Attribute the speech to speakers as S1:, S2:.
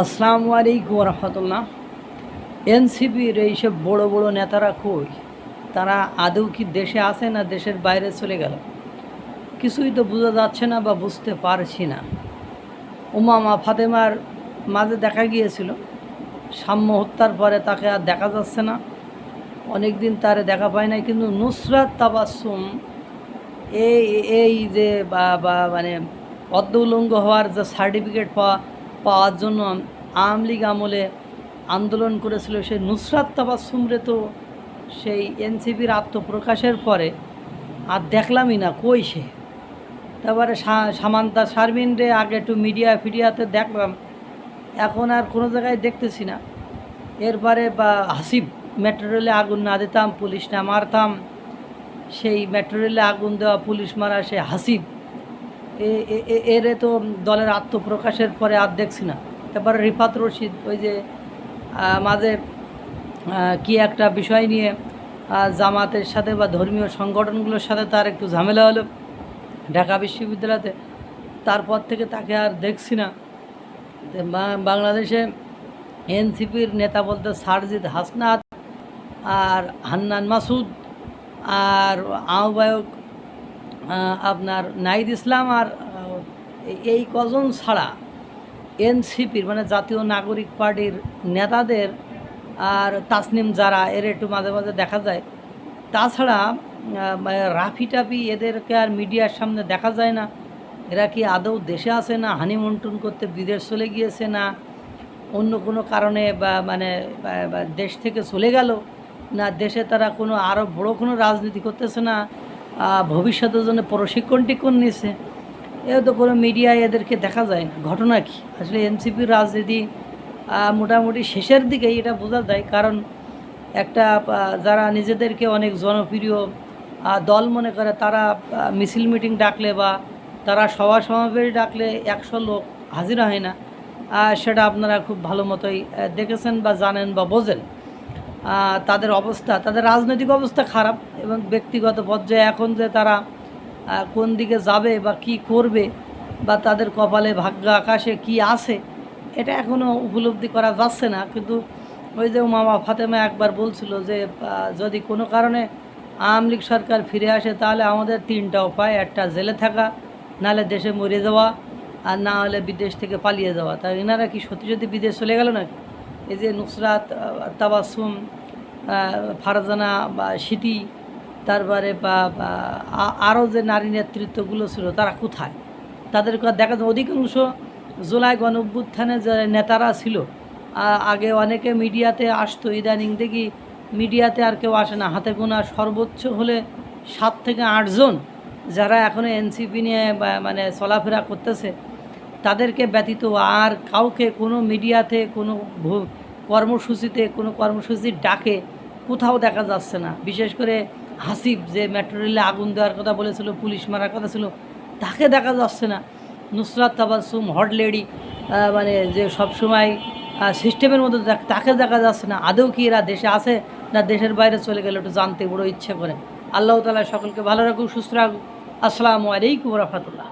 S1: আসসালামু আলাইকুম রহমতুল্লাহ এনসিপির এইসব বড় বড় নেতারা কই? তারা আদৌ কি দেশে আসে না দেশের বাইরে চলে গেল? কিছুই তো বোঝা যাচ্ছে না বা বুঝতে পারছি না। উমামা ফাতেমার মাঝে দেখা গিয়েছিল। সাম্য হত্যার পরে তাকে আর দেখা যাচ্ছে না। অনেক দিন তারে দেখা পায় না কিন্তু নুসরাত তাবাসুম এই এই যে বা মানে অর্ধ উলঙ্গ হওয়ার যে সার্টিফিকেট পাওয়া পাওয়ার জন্য আওয়ামী লীগ আমলে আন্দোলন করেছিল সেই নুসরাত তাবাসুমরে তো সেই এনসিপির আত্মপ্রকাশের পরে। আর দেখলামই না, কই সে? তারপরে সামান্তা শারমিনরে আগে একটু মিডিয়া ফিডিয়াতে দেখলাম, এখন আর কোনো জায়গায় দেখতেছি না। এরপরে বা হাসিব মেট্রো রেলে আগুন না দিতাম, পুলিশ না মারতাম, সেই মেট্রো রেলে আগুন দেওয়া পুলিশ মারা সে হাসিব এরে তো দলের আত্মপ্রকাশের পরে আর দেখছি না। তারপরে রিফাত রশিদ ওই যে মাঝে কি একটা বিষয় নিয়ে জামাতের সাথে বা ধর্মীয় সংগঠনগুলোর সাথে তার একটু ঝামেলা হলো ঢাকা বিশ্ববিদ্যালয়তে। তারপর থেকে তাকে আর দেখছি না। বাংলাদেশে এনসিপির নেতা বলতে সারজিদ হাসনাত আর হান্নান মাসুদ আর আহ্বায়ক আহ, আপনার নাইদ ইসলাম আর এই- কজন ছাড়া এনসিপির মানে জাতীয় নাগরিক পার্টির নেতাদের আর তাসনিম যারা, এর একটু মাঝে মাঝে দেখা যায়। তাছাড়া রাফি টাফি এদেরকে আর মিডিয়ার সামনে দেখা যায় না। এরা কি আদৌ দেশে আছে না, হানিমুন্টুন করতে বিদেশ চলে গিয়েছে না? অন্য কোনো কারণে বা মানে দেশ থেকে চলে গেল না? দেশে তারা কোনো আরও বড় কোনো রাজনীতি করতেছে না? ভবিষ্যতের জন্য প্রশিক্ষণ টিক্ষণ নিচ্ছে এ তো কোনো মিডিয়ায় এদেরকে দেখা যায় না। ঘটনা কি? আসলে এনসিপির রাজনীতি মোটামুটি শেষের দিকে এটা বোঝা যায়। কারণ একটা যারা নিজেদেরকে অনেক জনপ্রিয় দল মনে করে, তারা মিছিল মিটিং ডাকলে বা তারা সভা সমাবেশ ডাকলে একশো লোক হাজিরা হয় না। সেটা আপনারা খুব ভালো মতোই দেখেছেন বা জানেন বা বোঝেন। তাদের অবস্থা, তাদের রাজনৈতিক অবস্থা খারাপ এবং ব্যক্তিগত পর্যায়ে এখন যে তারা কোন দিকে যাবে বা কি করবে বা তাদের কপালে ভাগ্য আকাশে কি আছে, এটা এখনও উপলব্ধি করা যাচ্ছে না। কিন্তু ওই যে মামা ফাতেমা একবার বলছিল যে যদি কোনো কারণে আওয়ামী লীগ সরকার ফিরে আসে, তাহলে আমাদের তিনটা উপায় একটা জেলে থাকা, নাহলে দেশে মরে যাওয়া, আর না হলে বিদেশ থেকে পালিয়ে যাওয়া। তা এনারা কি সত্যি সত্যি বিদেশ চলে গেল নাকি? এই যে নুসরাত তাবাসুম ফারজানা বা স্মৃতি তারপরে বা আরও যে নারী নেতৃত্বগুলো ছিল, তারা কোথায়? তাদেরকে আর দেখা যায়, অধিকাংশ জুলাই গণ অভ্যুত্থানে যে নেতারা ছিল আগে অনেকে মিডিয়াতে আসতো, ইদানিং দেখি মিডিয়াতে আর কেউ আসে না। হাতে গোনা সর্বোচ্চ হলে সাত থেকে আটজন যারা এখনও এনসিপি নিয়ে মানে চলাফেরা করতেছে তাদেরকে ব্যতীত আর কাউকে কোনো মিডিয়াতে, কোনো কর্মসূচিতে, কোনো কর্মসূচির ডাকে কোথাও দেখা যাচ্ছে না। বিশেষ করে হাসিব যে মেট্রো রেলে আগুন দেওয়ার কথা বলেছিল, পুলিশ মারার কথা ছিল, তাকে দেখা যাচ্ছে না। নুসরাত তাবাসুম হট লেডি মানে যে সবসময় সিস্টেমের মধ্যে তাকে দেখা যাচ্ছে না। আদৌ কি এরা দেশে আছে না দেশের বাইরে চলে গেলে, একটু জানতে বড় ইচ্ছে করে। আল্লাহ তালা সকলকে ভালো রাখুক, সুস্থ রাখুক। আসসালামু আলাইকুম রহমতুল্লাহ।